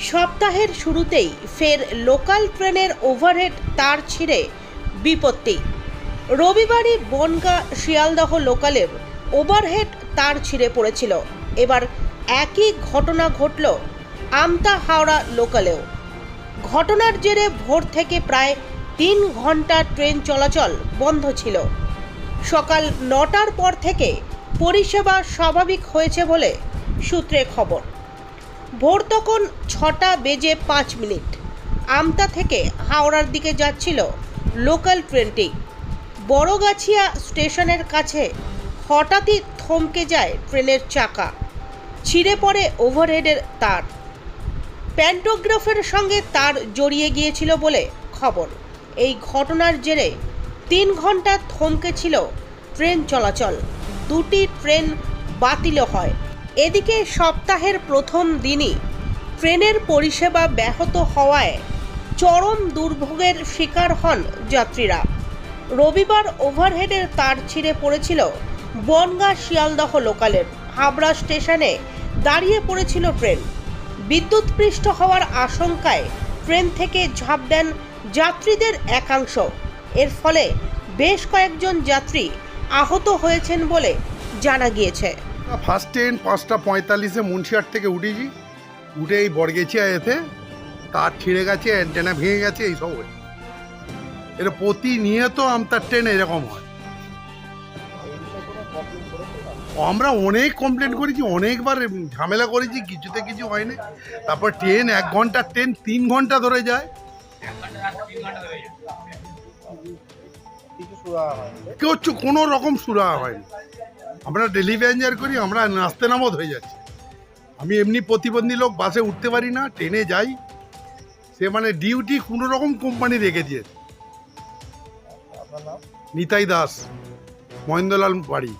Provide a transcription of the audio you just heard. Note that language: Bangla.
সপ্তাহের শুরুতেই ফের লোকাল ট্রেনের ওভারহেড তার ছিঁড়ে বিপত্তি। রবিবারই বনগা শিয়ালদহ লোকালের ওভারহেড তার ছিঁড়ে পড়েছিল। এবার একই ঘটনা ঘটল আমতা হাওড়া লোকালেও। ঘটনার জেরে ভোর থেকে প্রায় তিন ঘণ্টা ট্রেন চলাচল বন্ধ ছিল। সকাল নটার পর থেকে পরিষেবা স্বাভাবিক হয়েছে বলে সূত্রে খবর। ভোর তখন ছটা বেজে পাঁচ মিনিট। আমতা থেকে হাওড়ার দিকে যাচ্ছিল লোকাল ট্রেনটি। বড়গাছিয়া স্টেশনের কাছে হঠাৎই থমকে যায় ট্রেনের চাকা। ছিঁড়ে পড়ে ওভারহেডের তার। প্যান্টোগ্রাফের সঙ্গে তার জড়িয়ে গিয়েছিল বলে খবর। এই ঘটনার জেরে তিন ঘণ্টা থমকে ছিল ট্রেন চলাচল। দুটি ট্রেন বাতিল হয়। এদিকে সপ্তাহের প্রথম দিনই ট্রেনের পরিষেবা ব্যাহত হওয়ায় চরম দুর্ভোগের শিকার হন যাত্রীরা। রবিবার ওভারহেডের তার ছিঁড়ে পড়েছিল বনগা শিয়ালদহ লোকালের। হাবড়া স্টেশনে দাঁড়িয়ে পড়েছিল ট্রেন। বিদ্যুৎপৃষ্ট হওয়ার আশঙ্কায় ট্রেন থেকে ঝাঁপ দেন যাত্রীদের একাংশ। এর ফলে বেশ কয়েকজন যাত্রী আহত হয়েছেন বলে জানা গিয়েছে। ফার্স্ট ট্রেন পাঁচটা পঁয়তাল্লিশে মুন্সিয়াট থেকে উঠেছি। উঠে এই বরগেছিয়া এতে। তার ছিঁড়ে গেছে অ্যান্টেনা ভেঙে গেছে এইসব হয়েছে। এটা প্রতিনিয়ত আমতার ট্রেন এরকম হয়। আমরা অনেক কমপ্লেন করেছি, অনেকবার ঝামেলা করেছি, কিছুতে কিছু হয়নি। তারপর ট্রেন এক ঘণ্টার ট্রেন তিন ঘণ্টা ধরে যায়। কেউ কোনো রকম সুরা হয়নি। আমরা ডেলি প্যাসেঞ্জার করি আমরা নাস্তে নামত হয়ে যাচ্ছি। আমি এমনি প্রতিবন্ধী লোক বাসে উঠতে পারি না ট্রেনে যাই। সে মানে ডিউটি কোনো রকম কোম্পানি রেখে দিয়েছে। নিতাই দাস মহেন্দ্রলাল বাড়ি।